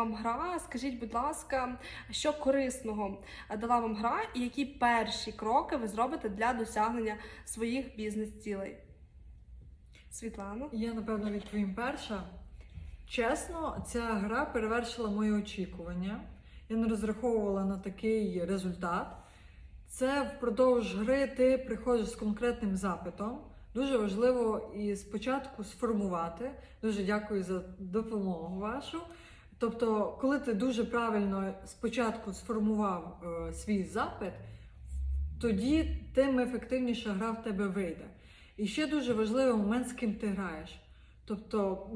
Вам гра, скажіть, будь ласка, що корисного дала вам гра, і які перші кроки ви зробите для досягнення своїх бізнес-цілей? Світлана? Я напевно відповім перша. Чесно, ця гра перевершила мої очікування. Я не розраховувала на такий результат. Це впродовж гри ти приходиш з конкретним запитом. Дуже важливо і спочатку сформувати. Дуже дякую за допомогу вашу. Тобто, коли ти дуже правильно спочатку сформував е, свій запит, тоді тим ефективніша гра в тебе вийде. І ще дуже важливий момент, з ким ти граєш. Тобто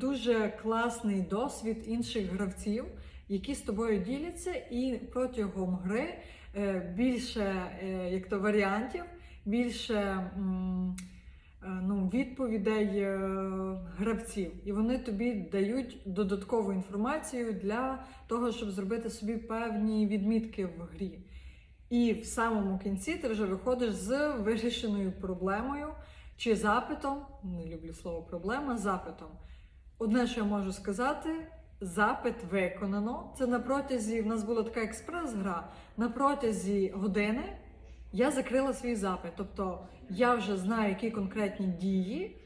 дуже класний досвід інших гравців, які з тобою діляться, і протягом гри е, більше е, як то варіантів, більше м, ну, відповідей е, гравців. І вони тобі дають додаткову інформацію для того, щоб зробити собі певні відмітки в грі. І в самому кінці ти вже виходиш з вирішеною проблемою чи запитом. Не люблю слово проблема, запитом. Одне, що я можу сказати, запит виконано. Це на протязі, в нас була така експрес-гра. На протязі години я закрила свій запит. Тобто я вже знаю, які конкретні дії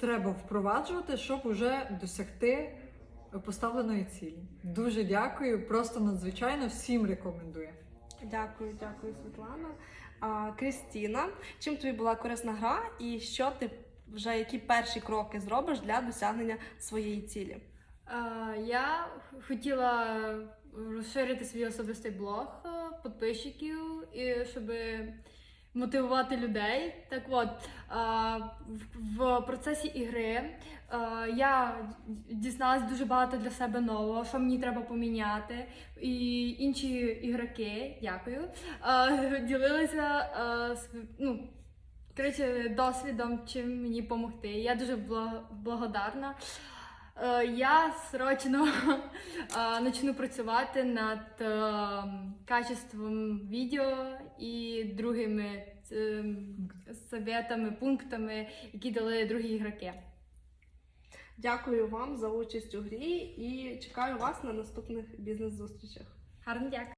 треба впроваджувати, щоб уже досягти поставленої цілі. Дуже дякую, просто надзвичайно всім рекомендую. Дякую, дякую, Світлана. А, Крістіна, чим тобі була корисна гра, і що ти вже які перші кроки зробиш для досягнення своєї цілі? Е, Я хотіла розширити свій особистий блог е, підписчиків, і щоб мотивувати людей. Так от, е, в- процесі ігри е, я дізналась дуже багато для себе нового, що мені треба поміняти. І інші ігроки, дякую, ділилися ну, коротше, досвідом, чим мені допомогти. Я дуже благодарна. Е, Я срочно е, почну працювати над е, качеством відео і другими советами, пунктами, які дали другі ігроки. Дякую вам за участь у грі і чекаю вас на наступних бізнес-зустрічах. Гарно дякую.